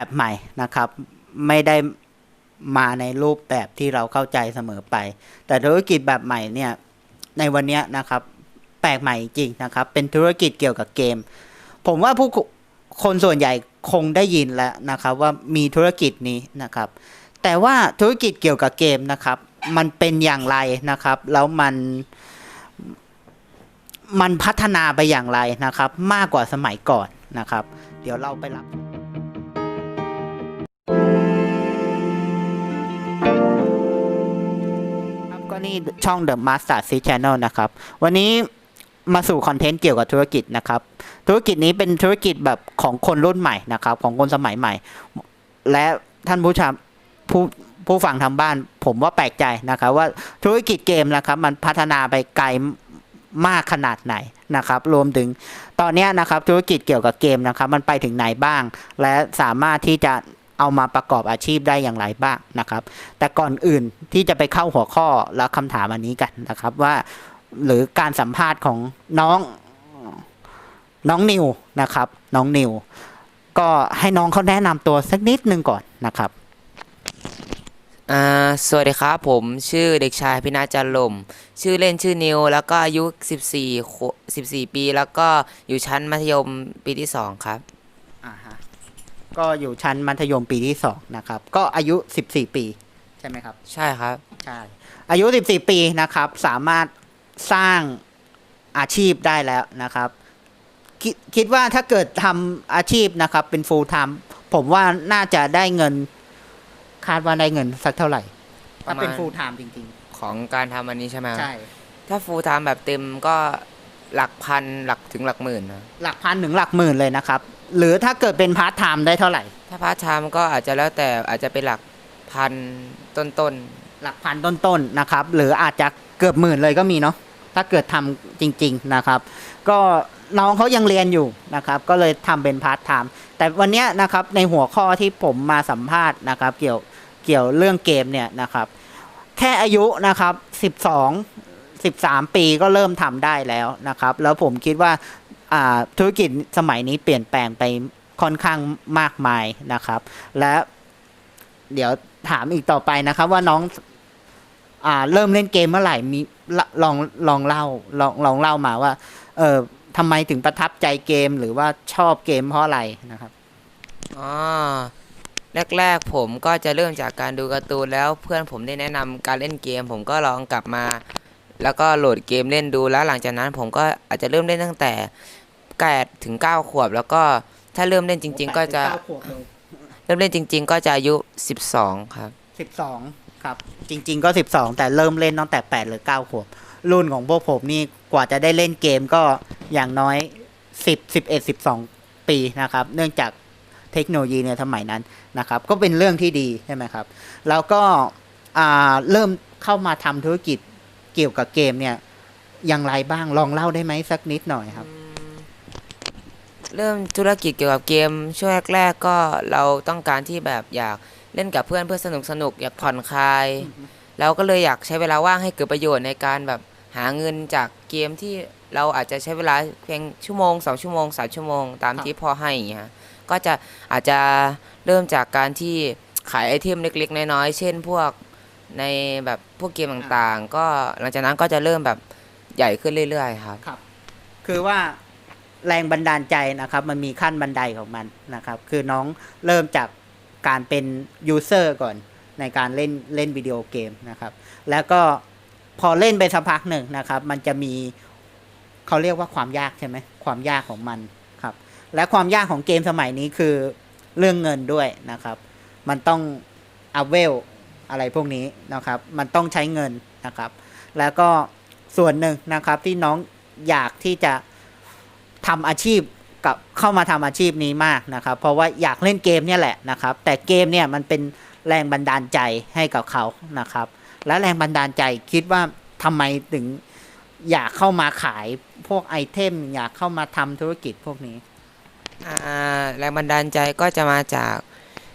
แบบใหม่นะครับ ไม่ได้มาในรูปแบบที่เราเข้าใจเสมอไป แต่ธุรกิจแบบใหม่เนี่ยในวันนี้นะครับแปลกใหม่จริงนะครับ เป็นธุรกิจเกี่ยวกับเกม ผมว่าผู้คนส่วนใหญ่คงได้ยินแล้วนะครับว่ามีธุรกิจนี้นะครับ แต่ว่าธุรกิจเกี่ยวกับเกมนะครับ มันเป็นอย่างไรนะครับ แล้วมันมันพัฒนาไปอย่างไรนะครับ มากกว่าสมัยก่อนนะครับ เดี๋ยวเราไปรับ ก็นี่ช่อง The Master C Channel นะครับ วันนี้มาสู่คอนเทนต์เกี่ยวกับธุรกิจนะครับ ธุรกิจนี้เป็นธุรกิจแบบของคนรุ่นใหม่นะครับ ของคนสมัยใหม่ และท่านผู้ชมผู้ผู้ฟังทางบ้าน ผมว่าแปลกใจนะครับ ว่าธุรกิจเกมนะครับ มันพัฒนาไปไกลมากขนาดไหนนะครับ รวมถึงตอนนี้นะครับธุรกิจเกี่ยวกับเกมนะครับ มันไปถึงไหนบ้าง และสามารถที่จะ เอามาประกอบอาชีพได้อย่างไรบ้างนะครับ แต่ก่อนอื่นที่จะไปเข้าหัวข้อและคำถามอันนี้กันนะครับว่า หรือการสัมภาษณ์ของน้องน้องนิวนะครับ น้องนิว ก็ให้น้องเขาแนะนำตัวสักนิดนึงก่อนนะครับอ่าสวัสดีครับผมชื่อเด็กชายพินาจันลม ชื่อเล่นชื่อนิว แล้วก็อายุ 14 14 ปี แล้วก็อยู่ชั้นมัธยมปีที่ 2 ครับ ก็อยู่ชั้นมัธยมปีที่สองนะครับ ก็อายุ 14 ปี ใช่ไหมครับ ใช่ครับ ใช่ อายุ 14 ปีนะครับ สามารถสร้างอาชีพได้แล้วนะครับคิดคิดว่าถ้าเกิดทำอาชีพนะครับ เป็น full time ผมว่าน่าจะได้เงิน คาดว่าได้เงินสักเท่าไหร่ ถ้าเป็นประมาณ full time จริงของการทำอันนี้ใช่ไหมๆครับใช่ ถ้าฟูลไทม์แบบเต็มก็ หลักพันหลักถึงหลักหมื่นนะหลักพันถึงหลักหมื่นเลยนะครับ หรือถ้าเกิดเป็นพาร์ทไทม์ได้เท่าไหร่ ถ้าพาร์ทไทม์ก็อาจจะแล้วแต่อาจจะเป็นหลักพันต้นหลักพันต้นๆนะครับ หรืออาจจะเกือบหมื่นเลยก็มีเนาะถ้าเกิดทำจริง ๆนะครับ ก็น้องเขายังเรียนอยู่นะครับ ก็เลยทำเป็นพาร์ทไทม์แต่วันเนี้ยนะครับในหัวข้อที่ผมมาสัมภาษณ์นะครับ เกี่ยวเกี่ยวเรื่องเกมเนี่ยนะครับ แค่อายุนะครับ 12 13 ปีก็เริ่มทำได้แล้วนะครับ แล้วผมคิดว่าธุรกิจสมัยนี้เปลี่ยนแปลงไปค่อนข้างมากมายนะครับ และเดี๋ยวถามอีกต่อไปนะครับ ว่าน้องอเริ่มเล่นเกมเมื่อไหร่มีลองลองเล่าลองลองเล่ามาว่า เออทำไมถึงประทับใจเกมหรือว่าชอบเกมเพราะอะไรนะครับอ๋อแรกๆผมก็จะเริ่มจากการดูการ์ตูนแล้วเพื่อนผมได้แนะนำการเล่นเกม ผมก็ลองกลับมา แล้วก็โหลดเกมเล่นดูแล้วหลังจากนั้นผมก็อาจจะเริ่มเล่นตั้งแต่8ถึง9ขวบ แล้วก็ถ้าเริ่มเล่นจริง ๆ ก็จะเริ่มเล่นจริง ๆ ก็จะอายุ12ครับ สิบสองครับ จริง ๆ ก็สิบสองแต่เริ่มเล่นตั้งแต่แปดหรือเก้าขวบ รุ่นของพวกผมนี่กว่าจะได้เล่นเกมก็อย่างน้อยสิบสิบเอ็ดสิบสองปีนะครับ เนื่องจากเทคโนโลยีในสมัยนั้นนะครับ ก็เป็นเรื่องที่ดีใช่ไหมครับ แล้วก็อ่าเริ่มเข้ามาทำธุรกิจ เกี่ยวกับเกมเนี่ยอย่างไรบ้างลองเล่าได้ไหมสักนิดหน่อยครับ เริ่มธุรกิจเกี่ยวกับเกม ช่วงแรกๆก็เราต้องการที่แบบอยากเล่นกับเพื่อนเพื่อสนุกสนุกอยากผ่อนคลายเราก็เลยอยากใช้เวลาว่างให้เกิดประโยชน์ในการแบบหาเงินจากเกมที่เราอาจจะใช้เวลาเพียงชั่วโมงสองชั่วโมงสามชั่วโมง ตามครับที่พ่อให้อย่างเงี้ยก็จะอาจจะเริ่มจากการที่ขายไอเทมเล็กๆ น้อยๆ เช่น พวก ในแบบพวกเกมต่างๆ ก็หลังจากนั้นก็จะเริ่มแบบใหญ่ขึ้นเรื่อยๆครับ ครับ คือว่าแรงบันดาลใจนะครับ มันมีขั้นบันไดของมันนะครับ คือน้องเริ่มจากการเป็นยูเซอร์ก่อนในการเล่นเล่นวิดีโอเกมนะครับ แล้วก็พอเล่นไปสักพักหนึ่งนะครับ มันจะมีเขาเรียกว่าความยากใช่ไหมความยากของมันครับ และความยากของเกมสมัยนี้คือเรื่องเงินด้วยนะครับ มันต้องอัพเวล อะไรพวกนี้นะครับ มันต้องใช้เงินนะครับ แล้วก็ส่วนหนึ่งนะครับที่น้องอยากที่จะทำอาชีพกับเข้ามาทำอาชีพนี้มากนะครับ เพราะว่าอยากเล่นเกมเนี่ยแหละนะครับ แต่เกมเนี่ยมันเป็นแรงบันดาลใจให้กับเขานะครับ และแรงบันดาลใจคิดว่าทำไมถึงอยากเข้ามาขายพวกไอเทม อยากเข้ามาทำธุรกิจพวกนี้แรงบันดาลใจก็จะมาจาก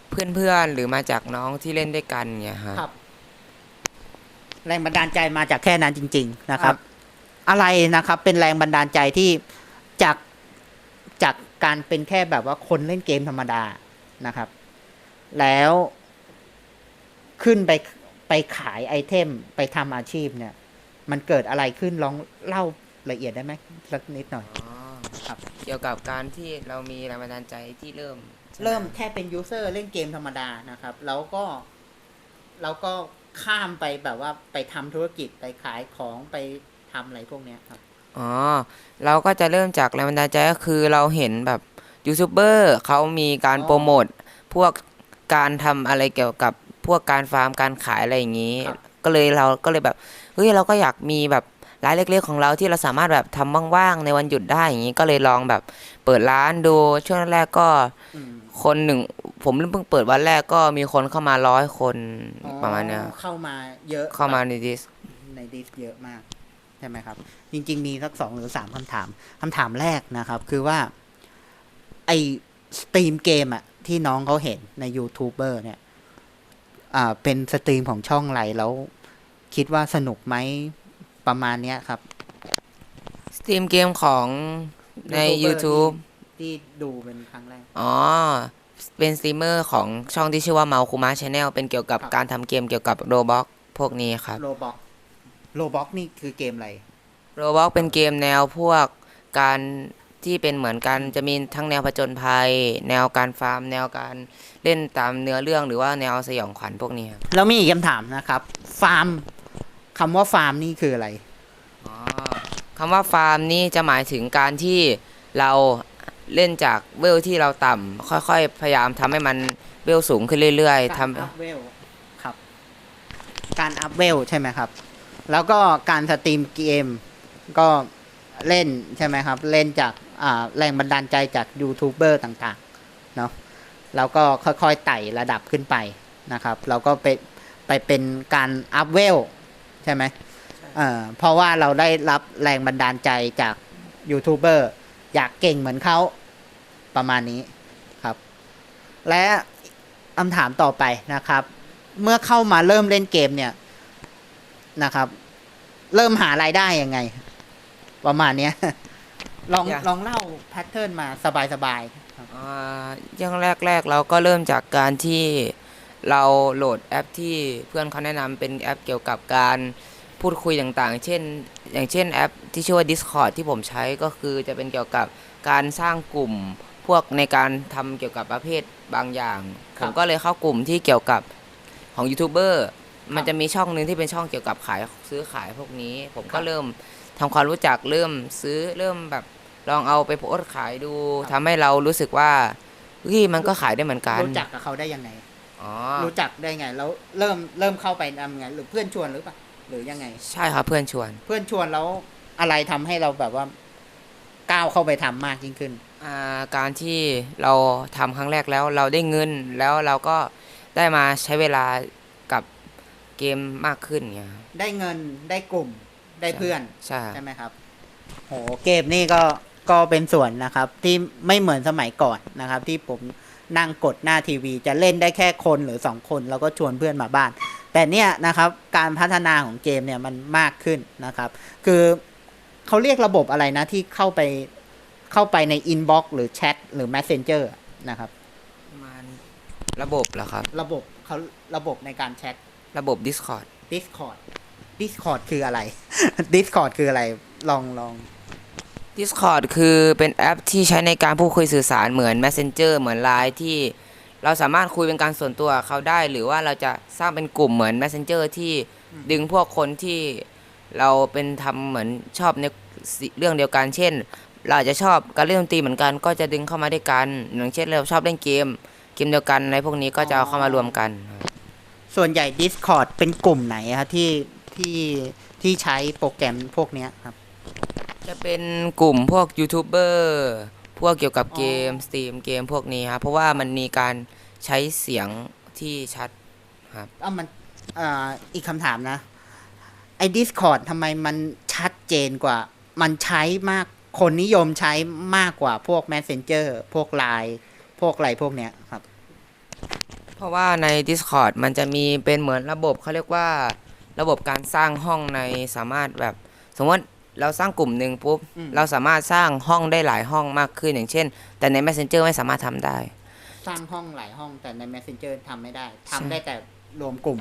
เพื่อนๆหรือมาจากน้องที่เล่นด้วยกันเนี่ยฮะ ครับ แรงบันดาลใจมาจากแค่นั้นจริง ๆ นะครัครับบอะไรนะครับ เป็นแรงบันดาลใจที่จากจากการเป็นแค่แบบว่าคนเล่นเกมธรรมดานะครับ แล้วขึ้นไปไปขายไอเทมไปทำอาชีพเนี่ย มันเกิดอะไรขึ้นลองเล่าละเอียดได้ไหมสักนิดหน่อย อ๋อครับ เกี่ยวกับการที่เรามีแรงบันดาลใจที่เริ่มใช่ไห เริ่มแค่เป็นยูเซอร์เล่นเกมธรรมดานะครับ แล้วก็แล้วก็ข้ามไปแบบว่าไปทำธุรกิจไปขายของไปทำอะไรพวกเนี้ยครับอ๋อเราก็จะเริ่มจากแรงบันดาลใจก็คือเราเห็นแบบยูทูบเบอร์เขามีการอ๋อโปรโมทพวกการทำอะไรเกี่ยวกับพวกการฟาร์มการขายอะไรอย่างนี้ครับก็เลยเราก็เลยแบบเฮ้ยเราก็อยากมีแบบ ร้านเล็กๆของเราที่เราสามารถแบบทำว่างๆในวันหยุดได้อย่างนี้ก็เลยลองแบบเปิดร้านดูช่วงแรกๆก็อืมคนหนึ่งผมเพิ่งเปิดวันแรกก็มีคนเข้ามาร้อยคนอ๋อประมาณเนี้ยเข้ามาเยอะเข้ามาในดิสในดิสเยอะมากใช่ไหมครับ จริง ๆ มีสักสองหรือสามคำถามคำถามแรกนะครับ คือว่า ไอสตรีมเกมอะที่น้องเขาเห็นในยูทูบเบอร์เนี่ย อ่าเป็นสตรีมของช่องอะไรแล้ว คิดว่าสนุกไหม ประมาณเนี้ยครับ สตรีมเกมของใน YouTuber YouTube ที่ดูเป็นครั้งแรก อ๋อ เป็นสตรีมเมอร์ของช่องที่ชื่อว่าเมาคุมาชาแนลเป็นเกี่ยวกับครับ การทำเกมเกี่ยวกับโรบ็อกพวกนี้ครับโลบ็อกโลบ็อกนี่คือเกมอะไร โรบ็อกเป็นเกมแนวพวกการที่เป็นเหมือนกันจะมีทั้งแนวผจญภัย แนวการฟาร์ม แนวการเล่นตามเนื้อเรื่องหรือว่าแนวสยองขวัญพวกนี้ครับ แล้วมีอีกคำถามนะครับ ฟาร์ม คำว่าฟาร์มนี่คืออะไรอ๋อคำว่าฟาร์มนี่จะหมายถึงการที่เราเล่นจากเวลที่เราต่ำค่อยๆ พยายามทำให้มันเวลสูงขึ้นเรื่อยๆการทำอัพเวลครับ การอัพเวลใช่ไหมครับ แล้วก็การสตรีมเกมก็เล่นใช่ไหมครับ เล่นจากอ่าแรงบันดาลใจจากยูทูบเบอร์ต่างๆเนาะแล้วก็ค่อยๆไต่ระดับขึ้นไปนะครับแล้วก็ไปไปเป็นการอัพเวล ใช่ไหมเอ่อเพราะว่าเราได้รับแรงบันดาลใจจากยูทูบเบอร์อยากเก่งเหมือนเขาประมาณนี้ครับ และคำถามต่อไปนะครับ เมื่อเข้ามาเริ่มเล่นเกมเนี่ยนะครับ เริ่มหารายได้ยังไง ประมาณเนี้ยลองอยากลองเล่าแพทเทิร์นมาสบายๆครับอ่าอย่างแรกๆเราก็เริ่มจากการที่ เราโหลดแอปที่เพื่อนเขาแนะนำเป็นแอปเกี่ยวกับการพูดคุยต่างๆ เช่น อย่างเช่นแอปที่ชื่อว่า Discord ที่ผมใช้ก็คือจะเป็นเกี่ยวกับการสร้างกลุ่มพวกในการทำเกี่ยวกับประเภทบางอย่างคผรับมก็เลยเข้ากลุ่มที่เกี่ยวกับของยูทูบเบอร์มันจะมีช่องหนึ่งที่เป็นช่องเกี่ยวกับขายซื้อขายพวกนี้ ผมก็เริ่มทำความรู้จักเริ่มซื้อเริ่มแบบลองเอาไปโพสต์ขายดูทำให้เรารู้สึกว่าเฮ้ยมันก็ขายได้เหมือนกัน รู้จักกับเขาได้ยังไงอ๋อ รู้จักได้ไงแล้วเริ่มเริ่มเข้าไปทำไง หรือเพื่อนชวนหรือเปล่าหรือยังไง ใช่ครับเพื่อนชวน เพื่อนชวนแล้วอะไรทำให้เราแบบว่าก้าวเข้าไปทำมากยิ่งขึ้นอ่าการที่เราทำครั้งแรกแล้วเราได้เงินแล้วเราก็ได้มาใช้เวลากับเกมมากขึ้นเงี้ยครับได้เงินได้กลุ่มได้เพื่อนใช่ใช่ไหมครับโหเกมนี่ก็ก็เป็นส่วนนะครับที่ไม่เหมือนสมัยก่อนนะครับ ที่ผม นั่งกดหน้าทีวี จะเล่นได้แค่คนหรือสองคนแล้วก็ชวนเพื่อนมาบ้าน แต่เนี่ยนะครับการพัฒนาของเกมเนี่ยมันมากขึ้นนะครับ คือเขาเรียกระบบอะไรนะที่เข้าไปเข้าไปในอินบ็อกซ์หรือแชทหรือ Messenger นะครับประมาณระบบเหรอครับ ระบบเขาระบบในการแชทระบบ Discord Discord Discord คืออะไร Discord คืออะไรลองลอง Discord คือเป็นแอปที่ใช้ในการพูดคุยสื่อสารเหมือน Messenger เหมือน Line ที่เราสามารถคุยเป็นการส่วนตัวเขาได้ หรือว่าเราจะสร้างเป็นกลุ่มเหมือน Messenger ที่ดึงพวกคนที่เราเป็นทำเหมือนชอบในเรื่องเดียวกัน เช่น เราอาจจะชอบการเล่นดนตรีเหมือนกัน ก็จะดึงเข้ามาด้วยกันอย่างเช่นเราชอบเล่นเกมเกมเดียวกันในพวกนี้ก็จะเอาเข้ามารวมกัน ส่วนใหญ่ Discord เป็นกลุ่มไหนครับที่ที่ที่ใช้โปรแกรมพวกเนี้ยครับ จะเป็นกลุ่มพวกยูทูบเบอร์พวกเกี่ยวกับเกมอ๋อสตรีมเกมพวกนี้ครับเพราะว่ามันมีการใช้เสียงที่ชัดเอ้ามันอ่าอีกคำถามนะ ไอ้ Discord ทำไมมันชัดเจนกว่า มันใช้มากคนนิยมใช้มากกว่าพวก Messenger พวก Line พวกอะไรพวกเนี้ยครับ เพราะว่าใน Discord มันจะมีเป็นเหมือนระบบเขาเรียกว่าระบบการสร้างห้องในสามารถแบบ สมมติ เราสร้างกลุ่มหนึ่งปุ๊บอืมเราสามารถสร้างห้องได้หลายห้องมากขึ้นอย่างเช่น แต่ใน Messenger ไม่สามารถทำได้ สร้างห้องหลายห้องแต่ใน Messenger ทำไม่ได้ทำใช่ได้แต่รวมกลุ่ม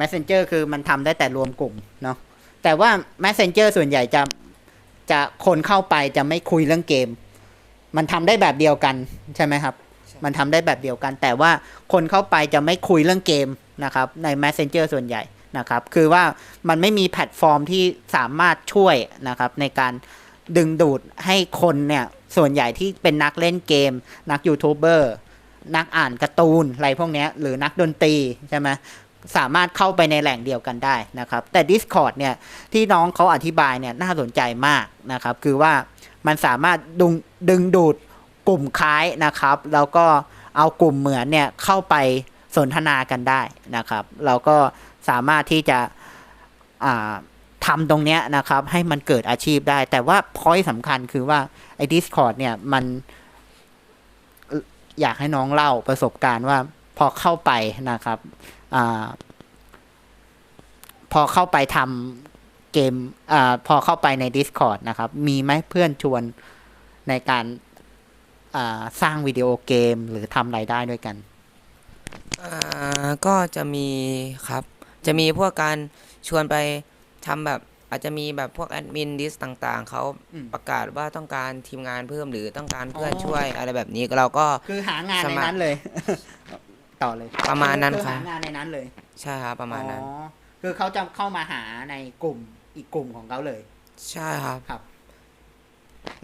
Messenger คือมันทำได้แต่รวมกลุ่มเนาะแต่ว่า Messenger ส่วนใหญ่จะจะคนเข้าไปจะไม่คุยเรื่องเกม มันทำได้แบบเดียวกันใช่ไหมครับ มันทำได้แบบเดียวกัน แต่ว่าคนเข้าไปจะไม่คุยเรื่องเกมนะครับ ใน Messenger ส่วนใหญ่ นะครับ คือว่ามันไม่มีแพลตฟอร์มที่สามารถช่วยนะครับในการดึงดูดให้คนเนี่ย ส่วนใหญ่ที่เป็นนักเล่นเกม นักยูทูบเบอร์นักอ่านการ์ตูนอะไรพวกนี้หรือนักดนตรีใช่ไหมสามารถเข้าไปในแหล่งเดียวกันได้นะครับ แต่ Discord เนี่ย ที่น้องเขาอธิบายเนี่ย น่าสนใจมากนะครับ คือว่ามันสามารถดึงดึงดูดกลุ่มคล้ายนะครับ แล้วก็เอากลุ่มเหมือนเนี่ยเข้าไปสนทนากันได้นะครับเราก็ สามารถที่จะอ่าทำตรงเนี้ยนะครับ ให้มันเกิดอาชีพได้ แต่ว่าพอยต์สำคัญคือว่าไอ้ Discord เนี่ยมันอยากให้น้องเล่าประสบการณ์ว่าพอเข้าไปนะครับอพอเข้าไปทำเกมอพอเข้าไปใน Discord นะครับ มีไหมเพื่อนชวนในการสร้างวิดีโอเกมหรือทำรายได้ด้วยกัน ก็จะมีครับ จะมีพวกการชวนไปทำแบบอาจจะมีแบบพวกแอดมินดิสต่างๆ เขาอืมประกาศว่าต้องการทีมงานเพิ่มหรือต้องการเพื่อนอ๋อช่วยอะไรแบบนี้เราก็คือหางานสในมัครนั้นเลย ต่อเลย ประมาณนั้นคือครับหางานในนั้นเลย ใช่ครับประมาณนั้นอ๋อคือเขาจะเข้ามาหาในกลุ่มอีกกลุ่มของเขาเลย ใช่ครับครับ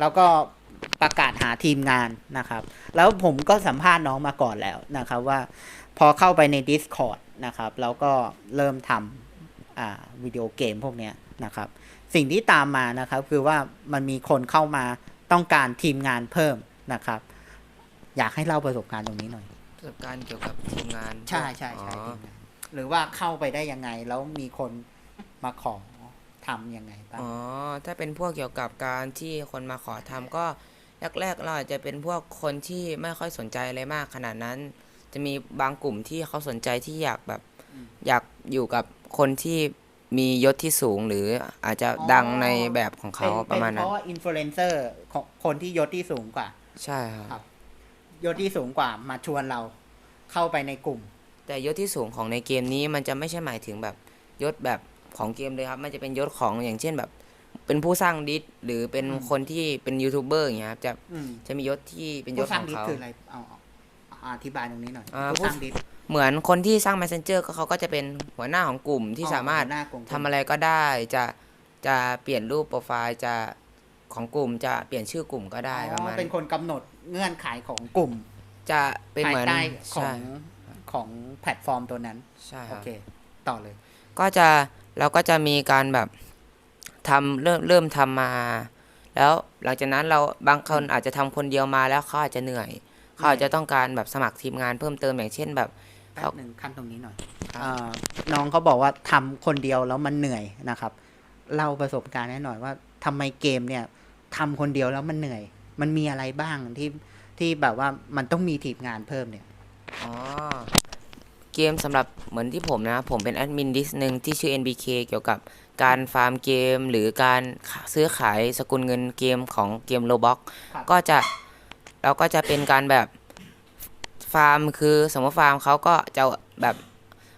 แล้วก็ประกาศหาทีมงานนะครับ แล้วผมก็สัมภาษณ์น้องมาก่อนแล้วนะครับ ว่า พอเข้าไปใน Discord นะครับ แล้วก็เริ่มทำอ่าวิดีโอเกมพวกเนี้ยนะครับ สิ่งที่ตามมานะครับคือว่ามันมีคนเข้ามาต้องการทีมงานเพิ่มนะครับ อยากให้เล่าประสบการณ์ตรงนี้หน่อย ประสบการณ์เกี่ยวกับทีมงาน ใช่ใช่ใช่อ๋อทีมงานหรือว่าเข้าไปได้ยังไง แล้วมีคนมาขอทำยังไงบ้างอ๋อถ้าเป็นพวกเกี่ยวกับการที่คนมาขอทำก็แรกๆเราอาจจะเป็นพวกคนที่ไม่ค่อยสนใจอะไรมากขนาดนั้น จะมีบางกลุ่มที่เขาสนใจที่อยากแบบอืมอยากอยู่กับคนที่มียศที่สูงหรืออาจจะดังในแบบของเขาเป็นประมาณเป็นเพนั้นราะว่าอินฟลูเอนเซอร์ของคนที่ยศที่สูงกว่า ใช่ครับครับ ยศที่สูงกว่ามาชวนเราเข้าไปในกลุ่ม แต่ยศที่สูงของในเกมนี้มันจะไม่ใช่หมายถึงแบบยศแบบของเกมเลยครับ มันจะเป็นยศของอย่างเช่นแบบ เป็นผู้สร้างดิสหรือเป็นอืมคนที่เป็นยูทูบเบอร์อย่างเงี้ยครับจะอืมจะมียศที่เป็นยศผู้สขร้างองดิสเขาคืออะไรเอาเอาอธิบายตรงนี้หน่อยอ่า ผู้สร้างดิสเหมือนคนที่สร้าง messenger ก็เขาก็จะเป็นหัวหน้าของกลุ่มที่สามารถอ๋อหน้ากลุ่มทำอะไรก็ได้จะจะเปลี่ยนรูปโปรไฟล์จะของกลุ่มจะเปลี่ยนชื่อกลุ่มก็ได้ประมาณอ๋อเป็นคนกำหนดเงื่อนไขของกลุ่มจะเป็นภาเหยมือนใต้ขอใช่งของแพลตฟอร์มตัวนั้น ใช่คโอรับเค ต่อเลย ก็จะเราก็จะมีการแบบทำเริ่มเริ่มทำมา แล้วหลังจากนั้นเราบางคนอาจจะทำคนเดียวมาแล้วเขาอาจจะเหนื่อย เขาอาจจะต้องการแบบสมัครทีมงานเพิ่มเติมอย่างเช่นแบบ แป๊บหนึ่งขั้นตรงนี้หน่อยครับอ่าน้องเขาบอกว่าทำคนเดียวแล้วมันเหนื่อยนะครับเล่าประสบการณ์ให้หน่อยว่าทำไมเกมเนี่ยทำคนเดียวแล้วมันเหนื่อย มันมีอะไรบ้างที่ที่แบบว่ามันต้องมีทีมงานเพิ่มเนี่ย อ๋อเกมสำหรับเหมือนที่ผมนะ ผมเป็นแอดมินดิสหนึ่งที่ชื่อ NBK เกี่ยวกับการฟาร์มเกม หรือการซื้อขายสกุลเงินเกมของเกมโลบ็อกครับ ก็จะ เราก็จะเป็นการแบบฟาร์มคือสมมติฟาร์มเขาก็จะแบบ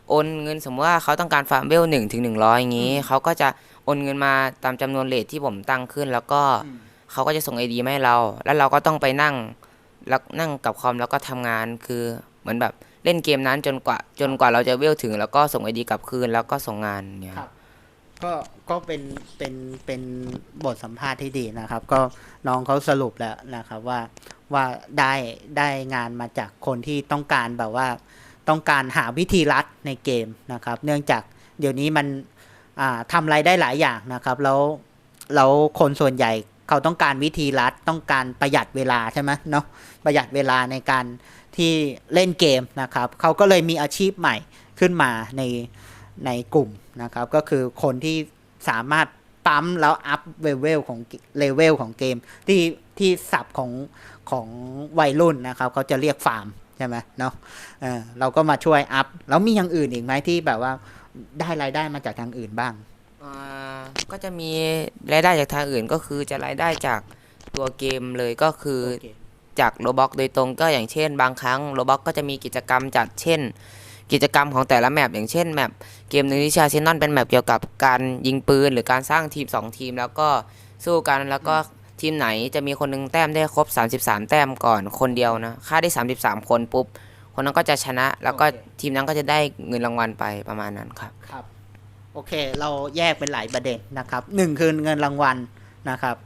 โอนเงินสมมติว่าเขาต้องการฟาร์มเวลหนึ่งถึงหนึ่งร้อยอย่างนี้อืมเขาก็จะโอนเงินมาตามจำนวนเลทที่ผมตั้งขึ้น แล้วก็อืมเขาก็จะส่งไอดีมาให้เรา แล้วเราก็ต้องไปนั่งแล้วนั่งกับคอมแล้วก็ทำงานคือเหมือนแบบเล่นเกมนั้นจนกว่าจนกว่าเราจะเวลถึง แล้วก็ส่งไอดีกลับคืนแล้วก็ส่งงานเนี่ยครับก็ก็เป็นเป็นเป็นบทสัมภาษณ์ที่ดีนะครับ ก็น้องเขาสรุปแล้วนะครับว่า ว่าได้ได้งานมาจากคนที่ต้องการแบบว่าต้องการหาวิธีลัดในเกมนะครับ เนื่องจากเดี๋ยวนี้มันทำอะไรได้หลายอย่างนะครับ แล้วแล้วคนส่วนใหญ่เขาต้องการวิธีลัดต้องการประหยัดเวลาใช่ไหมเนาะประหยัดเวลาในการที่เล่นเกมนะครับเขาก็เลยมีอาชีพใหม่ขึ้นมาในในกลุ่มนะครับ ก็คือคนที่สามารถปั๊มแล้วอัพเลเวลของเลเวลของเกมที่ที่ศัพท์ของ ของวัยรุ่นนะครับเขาจะเรียกฟาร์มใช่ไหมเนาะเออเราก็มาช่วยอัพแล้วมีอย่างอื่นอีกไหมที่แบบว่าได้รายได้มาจากทางอื่นบ้างอ่าก็จะมีรายได้จากทางอื่นก็คือจะรายได้จากตัวเกมเลยก็คือโอเคจากโรบ็อกโดยตรงก็อย่างเช่น บางครั้งโรบ็อกก็จะมีกิจกรรมจัดเช่น กิจกรรมของแต่ละแมปอย่างเช่นแมปเกมหนึ่งที่ชาซินนอนเป็นแมปเกี่ยวกับการยิงปืน หรือการสร้างทีม 2 ทีม แล้วก็สู้กันแล้วก็ ทีมไหนจะมีคนหนึงแต้มได้ครบ 33 แต้มก่อนคนเดียวนะค่าได้ 33 คนปุ๊บ คนนั้นก็จะชนะ แล้วก็โอเคทีมนั้นก็จะได้เงินรางวัลไปประมาณนั้นครับครับ โอเค เราแยกเป็นหลายประเด็นนะครับหนึ่งคือเงินรางวัลนะครับ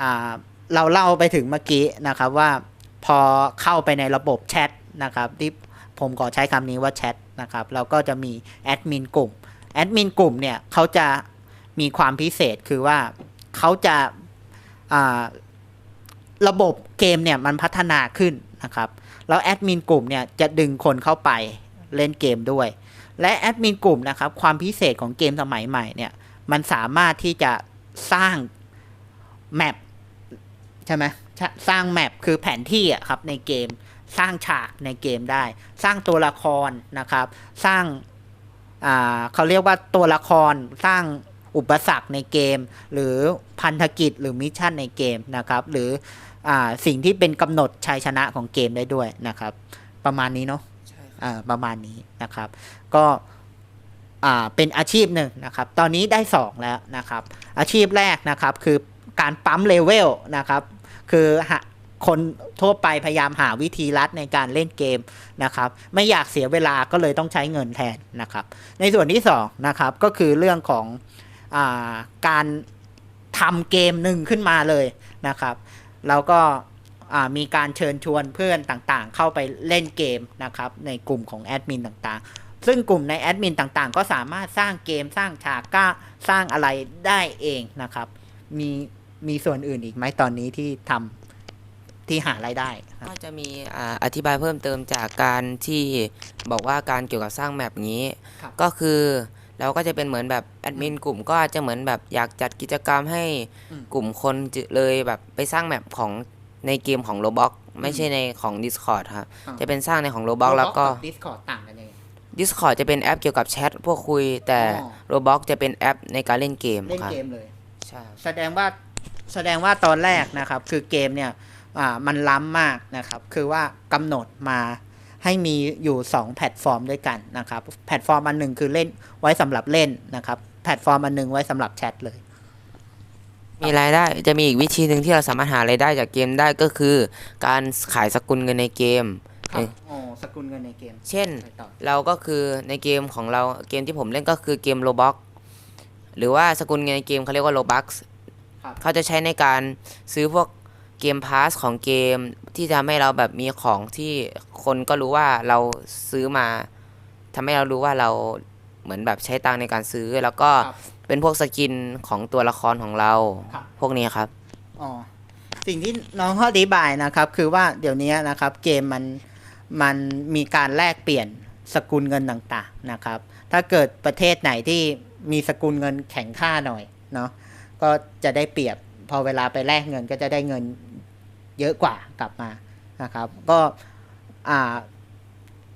อ่าเราเล่าไปถึงเมื่อกี้นะครับว่าพอเข้าไปในระบบแชทนะครับที่ผมขอใช้คำนี้ว่าแชทนะครับเราก็จะมีแอดมินกลุ่มแอดมินกลุ่มเนี่ยเขาจะมีความพิเศษคือว่าเขาจะอ่า ระบบเกมเนี่ยมันพัฒนาขึ้นนะครับ แล้วแอดมินกลุ่มเนี่ยจะดึงคนเข้าไปเล่นเกมด้วย และแอดมินกลุ่มนะครับความพิเศษของเกมสมัยใหม่เนี่ยมันสามารถที่จะสร้างแมปใช่ไหมสร้างแมปคือแผนที่อะครับในเกมสร้างฉากในเกมได้ สร้างตัวละครนะครับ สร้างเขาเรียกว่าตัวละครสร้าง อุปสรรคในเกม หรือพันธกิจหรือมิชชั่นในเกมนะครับหรืออาสิ่งที่เป็นกำหนดชัยชนะของเกมได้ด้วยนะครับ ประมาณนี้เนาะอ่าประมาณนี้นะครับ ก็อ่าเป็นอาชีพหนึ่งนะครับ ตอนนี้ได้ 2 แล้วนะครับ อาชีพแรกนะครับคือการปั๊มเลเวลนะครับ คือหาคนทั่วไปพยายามหาวิธีลัดในการเล่นเกมนะครับ ไม่อยากเสียเวลาก็เลยต้องใช้เงินแทนนะครับ ในส่วนที่2นะครับก็คือเรื่องของอา การทำเกมหนึ่งขึ้นมาเลยนะครับ แล้วก็อ่ามีการเชิญชวนเพื่อนต่างๆ เข้าไปเล่นเกมนะครับในกลุ่มของแอดมินต่างๆ ซึ่งกลุ่มในแอดมินต่างๆ ก็สามารถสร้างเกมสร้างฉากกล้าสร้างอะไรได้เองนะครับ มีมีส่วนอื่นอีกไหมตอนนี้ที่ทำที่หารายได้ครับก็จะมีอ่าอธิบายเพิ่มเติมจากการที่บอกว่าการเกี่ยวกับสร้างแมปนี้ครับก็คือ เราก็จะเป็นเหมือนแบบแอดมินกลุ่มก็อาจจะเหมือนแบบอยากจัดกิจกรรมให้อืมกลุ่มคนจะเลยแบบไปสร้างแมปของในเกมของ Roblox ไม่ใช่ในของ Discord ครับอ่า จะเป็นสร้างในของ Roblox แล้วก็ ดิสคอร์ดต่างกันยังไง Discord จะเป็นแอปเกี่ยวกับแชทพวกคุยแต่ อ๋อ Roblox จะเป็นแอปในการเล่นเกมเล่นครับเกมเลย ใช่ครับ แสดงว่าแสดงว่าตอนแรกนะครับ คือเกมเนี่ยอ่ามันล้ำมากนะครับ คือว่ากำหนดมา ให้มีอยู่ 2 แพลตฟอร์มด้วยกันนะครับแพลตฟอร์มอันหนึ่งคือเล่นไว้สำหรับเล่นนะครับแพลตฟอร์มอันหนึ่งไว้สำหรับแชทเลย มีรายได้จะมีอีกวิธีหนึ่งที่เราสามารถหารายได้จากเกมได้ก็คือ การขายสกุลเงินในเกมครับอ๋อสกุลเงินในเกม เช่นไปต่อเราก็คือในเกมของเราเกมที่ผมเล่นก็คือเกม Roblox หรือว่าสกุลเงินในเกมเขาเรียกว่า Robux ครับเขาจะใช้ในการซื้อพวก เกมพาสของเกมที่ทำให้เราแบบมีของที่คนก็รู้ว่าเราซื้อมาทำให้เรารู้ว่าเราเหมือนแบบใช้ตังค์ในการซื้อ แล้วก็ครับเป็นพวกสกินของตัวละครของเรา ครับ พวกนี้ครับ อ๋อสิ่งที่น้องเขาอธิบายนะครับ คือว่าเดี๋ยวนี้นะครับเกมมันมันมีการแลกเปลี่ยนสกุลเงินต่างๆนะครับ ถ้าเกิดประเทศไหนที่มีสกุลเงินแข็งค่าหน่อยเนาะก็จะได้เปรียบพอเวลาไปแลกเงินก็จะได้เงิน เยอะกว่ากลับมานะครับ ก็อ่า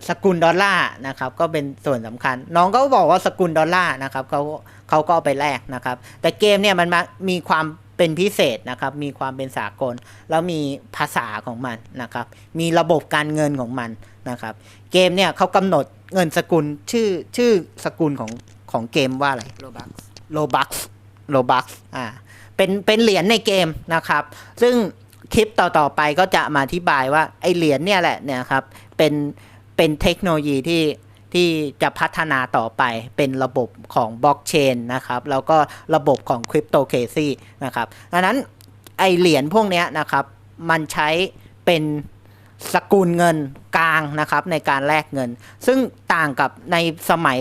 สกุลดอลลาร์นะครับ ก็เป็นส่วนสำคัญ น้องก็บอกว่าสกุลดอลลาร์นะครับเขาเขาก็เอาไปแลกนะครับ แต่เกมเนี่ยมันมามีความเป็นพิเศษนะครับ มีความเป็นสากล แล้วมีภาษาของมันนะครับ มีระบบการเงินของมันนะครับ เกมเนี่ยเขากำหนดเงินสกุลชื่อชื่อสกุลของของเกมว่าอะไร Robux โลบัคโลบัคอ่าเป็นเป็นเหรียญในเกมนะครับ ซึ่ง คลิปต่อๆไปก็จะมาอธิบายว่าไอเหรียญเนี่ยแหละเนี่ยครับเป็นเป็นเทคโนโลยีที่ที่จะพัฒนาต่อไปเป็นระบบของบล็อกเชนนะครับแล้วก็ระบบของคริปโตเคซีนะครับดังนั้นไอเหรียญพวกเนี้ยนะครับมันใช้เป็นสกุลเงินกลางนะครับในการแลกเงิน ซึ่งต่างกับในสมัย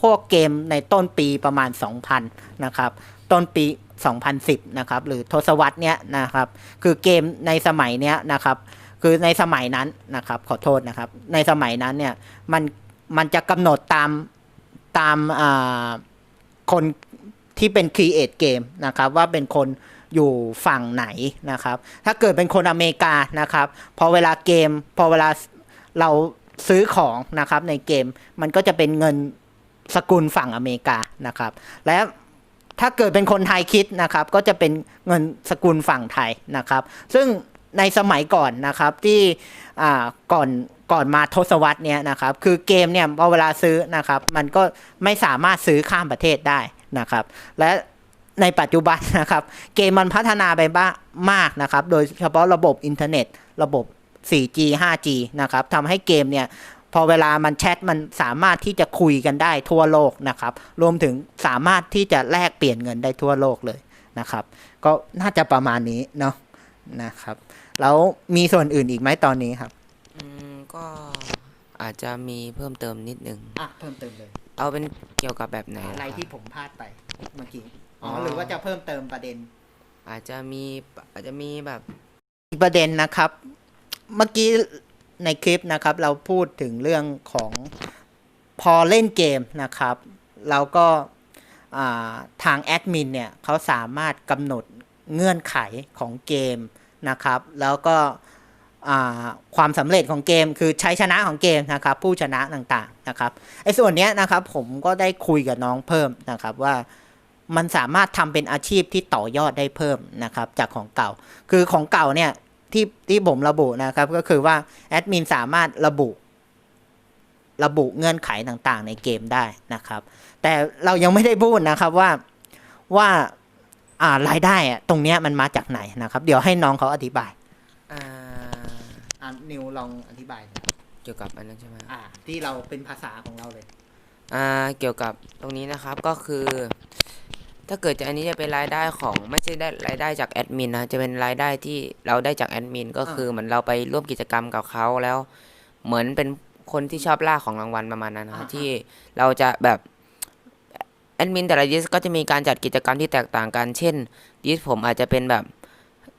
พวกเกมในต้นปีประมาณ 2,000 นะครับ ต้นปี 2010 นะครับ หรือทศวรรษเนี้ยนะครับ คือเกมในสมัยเนี้ยนะครับ คือในสมัยนั้นนะครับ ขอโทษนะครับ ในสมัยนั้นเนี่ย มัน มันจะกำหนดตาม ตามาคนที่เป็นครีเอทเกมนะครับ ว่าเป็นคนอยู่ฝั่งไหนนะครับ ถ้าเกิดเป็นคนอเมริกานะครับ พอเวลาเกม พอเวลาเราซื้อของนะครับในเกม มันก็จะเป็นเงินสกุลฝั่งอเมริกานะครับ และ ถ้าเกิดเป็นคนไทยคิดนะครับ ก็จะเป็นเงินสกุลฝั่งไทยนะครับ ซึ่งในสมัยก่อนนะครับที่อ่าก่อนก่อนมาทศวรรษเนี้ยนะครับ คือเกมเนี่ยพอเวลาซื้อนะครับ มันก็ไม่สามารถซื้อข้ามประเทศได้นะครับ และในปัจจุบันนะครับ เกมมันพัฒนาไปบ้างมากนะครับ โดยเฉพาะระบบอินเทอร์เน็ต ระบบ 4G 5G นะครับทำให้เกมเนี่ย พอเวลามันแชทมันสามารถที่จะคุยกันได้ทั่วโลกนะครับ รวมถึงสามารถที่จะแลกเปลี่ยนเงินได้ทั่วโลกเลยนะครับ ก็น่าจะประมาณนี้เนาะนะครับ แล้วมีส่วนอื่นอีกไหมตอนนี้ครับ อืมก็อาจจะมีเพิ่มเติมนิดนึง อะเพิ่มเติมเลยเอาเป็นเกี่ยวกับแบบไหนอะไรล่ะคบ ที่ผมพลาดไปเมื่อกี้อ๋ออ๋อหรือว่าจะเพิ่มเติมประเด็น อาจจะมีอาจจะมีแบบ อีกประเด็นนะครับ เมื่อกี้ ในคลิปนะครับเราพูดถึงเรื่องของพอเล่นเกมนะครับเราก็ทางแอดมินเนี่ยเขาสามารถกำหนดเงื่อนไขของเกมนะครับ แล้วก็ความสำเร็จของเกมคือใชัยชนะของเกมนะครับ ผู้ชนะต่างๆนะครับไอ้ส่วนเนี้ยนะครับผมก็ได้คุยกับน้องเพิ่มนะครับว่ามันสามารถทำเป็นอาชีพที่ต่อยอดได้เพิ่มนะครับจากของเก่า คือของเก่าเนี่ย ที่ที่ผมระบุนะครับ ก็คือว่าแอดมินสามารถระบุ ระบุเงื่อนไขต่างๆ ในเกมได้นะครับ แต่เรายังไม่ได้พูดนะครับว่าว่าอ่ารายได้อะตรงเนี้ยมันมาจากไหนนะครับ เดี๋ยวให้น้องเขาอธิบายอ่าอ่านิวลองอธิบายหน่อยเกี่ยวกับอันนั้นใช่ไหมอ่า ที่เราเป็นภาษาของเราเลย อ่าเกี่ยวกับตรงนี้นะครับก็คือ ถ้าเกิดจะอันนี้จะเป็นรายได้ของไม่ใช่ได้รายได้จากแอดมินนะจะเป็นรายได้ที่เราได้จากแอดมินก็คือเหมือนเราไปร่วมกิจกรรมกับเขาแล้ว เหมือนเป็นคนที่ชอบล่าของรางวัลประมาณนั้นนะครับอ่าที่เราจะแบบแอดมินแต่ละดิสก็จะมีการจัดกิจกรรมที่แตกต่างกัน เช่นดิสผมอาจจะเป็นแบบ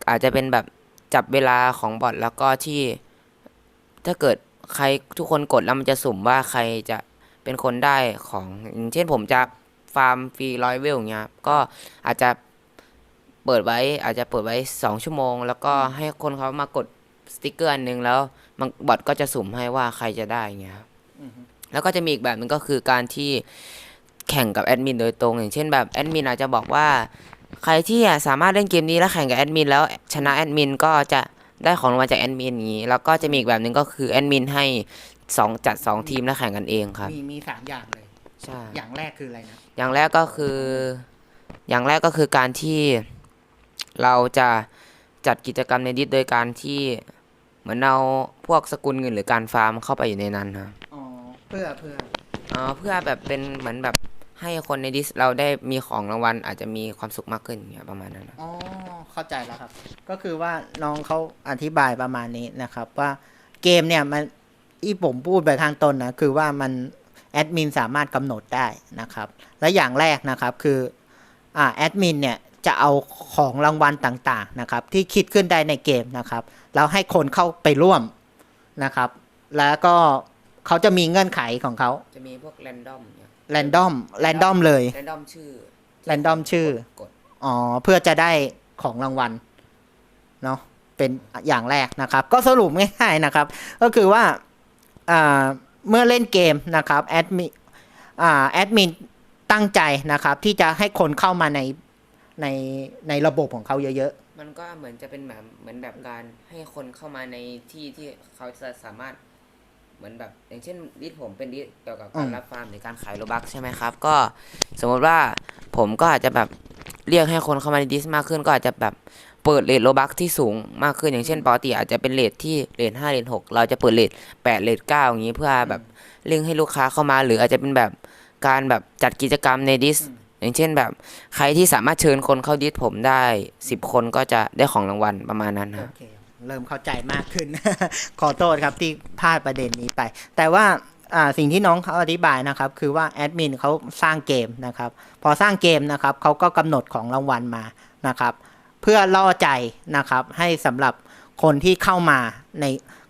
อาจจะเป็นแบบจับเวลาของบอทแล้วก็ที่ ถ้าเกิดใครทุกคนกดแล้วมันจะสุ่มว่าใครจะเป็นคนได้ของอย่างเช่นผมจะ ฟาร์มฟรีร้อยเวลอย่างเงี้ยครับก็อาจจะเปิดไว้อาจจะเปิดไว้สองชั่วโมง แล้วก็ให้คนเขามากดสติกเกอร์อันหนึงแล้วมันบอทก็จะสุ่มให้ว่าใครจะได้อย่างเงี้ยครับอือฮึแล้วก็จะมีอีกแบบหนึงก็คือการที่แข่งกับแอดมินโดยตรง อย่างเช่นแบบแอดมินอาจจะบอกว่า ใครที่สามารถเล่นเกมนี้แล้วแข่งกับแอดมินแล้วชนะแอดมินก็จะได้ของรางวัลจากแอดมินอย่างนี้ แล้วก็จะมีอีกแบบหนึ่งก็คือแอดมินให้สองจัดสองทีมแล้วแข่งกันเองครับ มีมีสามอย่างเลย ใช่อย่างแรกคืออะไรนะอย่างแรกก็คือ อย่างแรกก็คือการที่เราจะจัดกิจกรรมในดิสโดยการที่เหมือนเอาพวกสกุลเงินหรือการฟาร์มเข้าไปอยู่ในนั้นครับอ๋อเพื่อเพื่ออ๋อเพื่อแบบเป็นเหมือนแบบให้คนในดิสเราได้มีของรางวัลอาจจะมีความสุขมากขึ้นอย่างเงี้ยประมาณนั้นนะอ๋อเข้าใจแล้วครับ ก็คือว่าน้องเขาอธิบายประมาณนี้นะครับ ว่าเกมเนี่ยมันที่ผมพูดไปข้างต้นนะคือว่ามัน แอดมินสามารถกำหนดได้นะครับ และอย่างแรกนะครับคืออ่าแอดมินเนี่ยจะเอาของรางวัลต่างๆนะครับ ที่คิดขึ้นได้ในเกมนะครับแล้วให้คนเข้าไปร่วมนะครับ แล้วก็เขาจะมีเงื่อนไขของเขาจะมีพวกแรนดอมเนี่ยแรนดอมแรนดอมเลยแรนดอมชื่อ random ชื่อกดอ๋อเพื่อจะได้ของรางวัลเนาะเป็นอย่างแรกนะครับ ก็สรุปง่ายๆนะครับ ก็คือว่าอ่า เมื่อเล่นเกมนะครับแอดมิอ่าแอดมินตั้งใจนะครับ ที่จะให้คนเข้ามาในในในระบบของเขาเยอะๆ มันก็เหมือนจะเป็นแบบเหมือนแบบการให้คนเข้ามาในที่ที่เขาจะสามารถเหมือนแบบอย่างเช่นดิสผมเป็นดิสเกี่ยวกับการรับฟาร์มหรือการขายโลบักใช่ไหมครับ ก็สมมติว่าผมก็อาจจะแบบเรียกให้คนเข้ามาในดิสมากขึ้นก็อาจจะแบบ เปิดเลทโลบักที่สูงมากขึ้นอย่างเช่นปกติอาจจะเป็นเลทที่เลทห้าเลทหกเราจะเปิดเลทแปดเลทเก้าอย่างนี้เพื่อแบบเร่งให้ลูกค้าเข้ามา หรืออาจจะเป็นแบบการแบบจัดกิจกรรมในดิสอย่างเช่นแบบใครที่สามารถเชิญคนเข้าดิสผมได้สิบคนก็จะได้ของรางวัลประมาณนั้นๆคโอรับเคเริ่มเข้าใจมากขึ้น ขอโทษครับที่พลาดประเด็นนี้ไป แต่ว่าอ่าสิ่งที่น้องเขาอธิบายนะครับ คือว่าแอดมินเขาสร้างเกมนะครับ พอสร้างเกมนะครับเขาก็กำหนดของรางวัลมานะครับเพื่อล่อใจนะครับ ให้สำหรับคนที่เข้ามาใน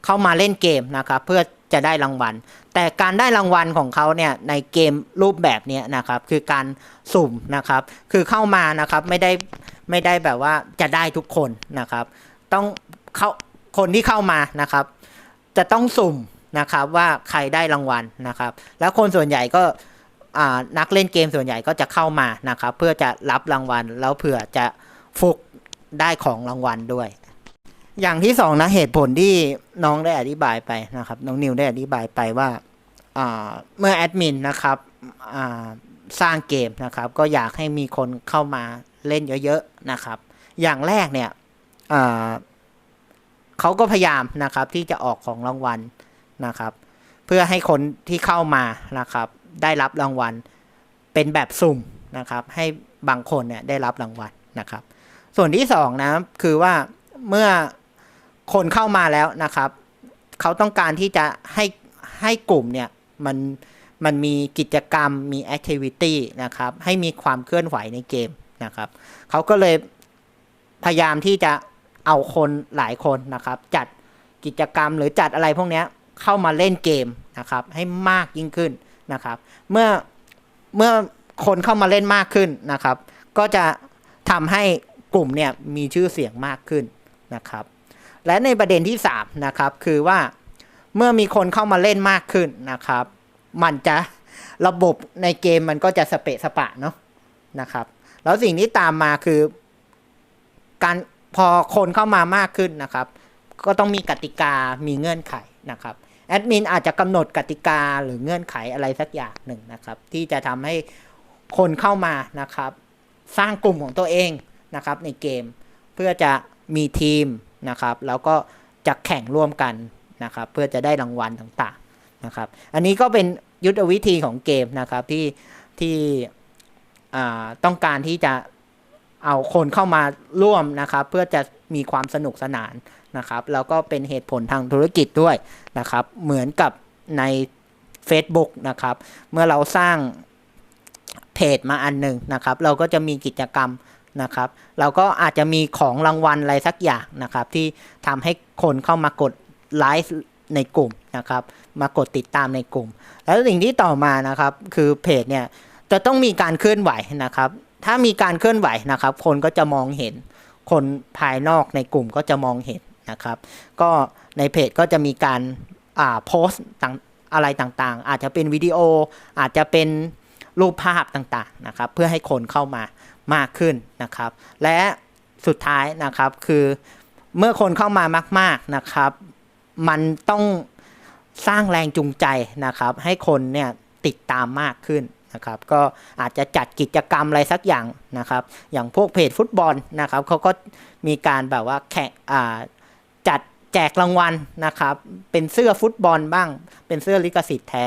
เข้ามาเล่นเกมนะครับ เพื่อจะได้รางวัล แต่การได้รางวัลของเขาเนี่ยในเกมรูปแบบนี้นะครับ คือการสุ่มนะครับ คือเข้ามานะครับไม่ได้ไม่ได้แบบว่าจะได้ทุกคนนะครับ ต้องเข้าคนที่เข้ามานะครับ จะต้องสุ่มนะครับว่าใครได้รางวัลนะครับ แล้วคนส่วนใหญ่ก็อ่านักเล่นเกมส่วนใหญ่ก็จะเข้ามานะครับ เพื่อจะรับรางวัลแล้วเผื่อจะฟุก ได้ของรางวัลด้วย อย่างที่สองนะเหตุผลที่น้องได้อธิบายไปนะครับ น้องนิวได้อธิบายไปว่าเมื่อแอดมินนะครับสร้างเกมนะครับ ก็อยากให้มีคนเข้ามาเล่นเยอะๆนะครับ อย่างแรกเนี่ยเขาก็พยายามนะครับที่จะออกของรางวัลนะครับ เพื่อให้คนที่เข้ามานะครับ ได้รับรางวัลเป็นแบบสุ่มนะครับ ให้บางคนเนี่ยได้รับรางวัลนะครับ ส่วนที่สองนะคือว่าเมื่อคนเข้ามาแล้วนะครับ เขาต้องการที่จะให้ให้กลุ่มเนี่ยมันมันมีกิจกรรมมีแอคทิวิตี้นะครับ ให้มีความเคลื่อนไหวในเกมนะครับ เขาก็เลยพยายามที่จะเอาคนหลายคนนะครับ จัดกิจกรรมหรือจัดอะไรพวกนี้เข้ามาเล่นเกมนะครับ ให้มากยิ่งขึ้นนะครับ เมื่อเมื่อคนเข้ามาเล่นมากขึ้นนะครับ ก็จะทำให้ กลุ่มเนี่ยมีชื่อเสียงมากขึ้นนะครับ และในประเด็นที่ 3 นะครับ คือว่าเมื่อมีคนเข้ามาเล่นมากขึ้นนะครับ มันจะระบบในเกมมันก็จะสเปะสปะเนาะนะครับ แล้วสิ่งที่ตามมาคือการพอคนเข้ามามากขึ้นนะครับ ก็ต้องมีกติกามีเงื่อนไขนะครับแอดมินอาจจะกำหนดกติกาหรือเงื่อนไขอะไรสักอย่างหนึ่งนะครับ ที่จะทำให้คนเข้ามานะครับ สร้างกลุ่มของตัวเอง นะครับในเกม เพื่อจะมีทีมนะครับ แล้วก็จะแข่งร่วมกันนะครับ เพื่อจะได้รางวัลต่างๆนะครับ อันนี้ก็เป็นยุทธวิธีของเกมนะครับที่ที่ต้องการที่จะเอาคนเข้ามาร่วมนะครับ เพื่อจะมีความสนุกสนานนะครับ แล้วก็เป็นเหตุผลทางธุรกิจด้วยนะครับ เหมือนกับใน Facebook นะครับ เมื่อเราสร้างเพจมาอันหนึ่งนะครับ เราก็จะมีกิจกรรม นะครับ เราก็อาจจะมีของรางวัลอะไรสักอย่างนะครับ ที่ทำให้คนเข้ามากดไลฟ์ในกลุ่มนะครับ มากดติดตามในกลุ่ม แล้วสิ่งที่ต่อมานะครับ คือเพจเนี่ยจะต้องมีการเคลื่อนไหวนะครับ ถ้ามีการเคลื่อนไหวนะครับ คนก็จะมองเห็น คนภายนอกในกลุ่มก็จะมองเห็นนะครับ ก็ในเพจก็จะมีการอ่าโพสต์ต่างอะไรต่างๆ อาจจะเป็นวิดีโออาจจะเป็นรูปภาพต่างๆนะครับ เพื่อให้คนเข้ามา มากขึ้นนะครับ และสุดท้ายนะครับคือเมื่อคนเข้ามามาก ๆนะครับ มันต้องสร้างแรงจูงใจนะครับ ให้คนเนี่ยติดตามมากขึ้นนะครับ ก็อาจจะจัดกิจกรรมอะไรสักอย่างนะครับ อย่างพวกเพจฟุตบอลนะครับเขาก็มีการแบบว่าแข่งจัดแจกรางวัลนะครับ เป็นเสื้อฟุตบอลบ้าง เป็นเสื้อลิขสิทธิ์แท้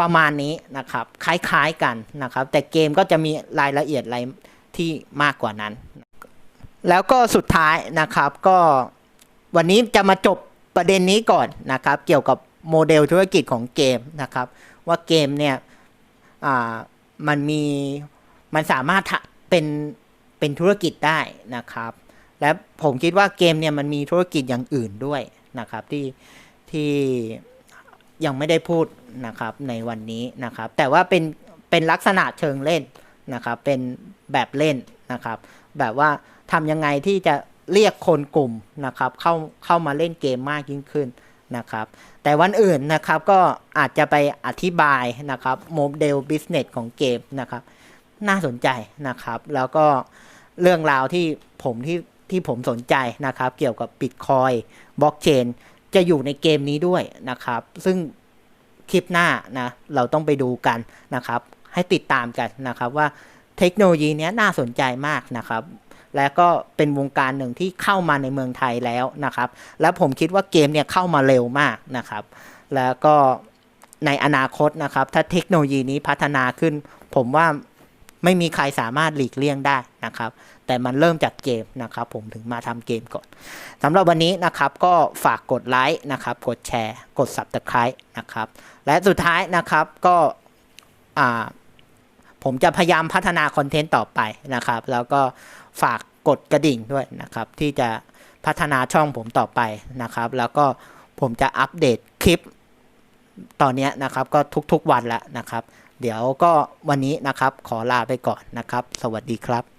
ประมาณนี้นะครับคล้ายๆกันนะครับ แต่เกมก็จะมีรายละเอียดอะไรที่มากกว่านั้น แล้วก็สุดท้ายนะครับก็วันนี้จะมาจบประเด็นนี้ก่อนนะครับ เกี่ยวกับโมเดลธุรกิจของเกมนะครับ ว่าเกมเนี่ยมันมีมันสามารถเป็นเป็นธุรกิจได้นะครับ และผมคิดว่าเกมเนี่ยมันมีธุรกิจอย่างอื่นด้วยนะครับที่ที่ ยังไม่ได้พูดนะครับในวันนี้นะครับ แต่ว่าเป็นเป็นลักษณะเชิงเล่นนะครับ เป็นแบบเล่นนะครับ แบบว่าทำยังไงที่จะเรียกคนกลุ่มนะครับ เข้าเข้ามาเล่นเกมมากยิ่งขึ้นนะครับ แต่วันอื่นนะครับก็อาจจะไปอธิบายนะครับโมเดลบิสเนสของเกมนะครับ น่าสนใจนะครับ แล้วก็เรื่องราวที่ผมที่ที่ผมสนใจนะครับ เกี่ยวกับบิตคอยบล็อกเชน จะอยู่ในเกมนี้ด้วยนะครับ ซึ่งคลิปหน้านะเราต้องไปดูกันนะครับ ให้ติดตามกันนะครับว่าเทคโนโลยีนี้น่าสนใจมากนะครับ และก็เป็นวงการหนึ่งที่เข้ามาในเมืองไทยแล้วนะครับ และผมคิดว่าเกมเนี่ยเข้ามาเร็วมากนะครับ แล้วก็ในอนาคตนะครับ ถ้าเทคโนโลยีนี้พัฒนาขึ้น ผมว่าไม่มีใครสามารถหลีกเลี่ยงได้นะครับ แต่มันเริ่มจากเกมนะครับผมถึงมาทำเกมก่อนสำหรับวันนี้นะครับก็ฝากกดไลค์นะครับกดแชร์ กด Subscribe นะครับและสุดท้ายนะครับก็ผมจะพยายามพัฒนาคอนเทนต์ต่อไปนะครับ แล้วก็ฝากกดกระดิ่งด้วยนะครับ ที่จะพัฒนาช่องผมต่อไปนะครับ แล้วก็ผมจะอัปเดตคลิปตอนนี้นะครับก็ทุกๆวันแล้วนะครับ เดี๋ยวก็วันนี้นะครับขอลาไปก่อนนะครับ สวัสดีครับ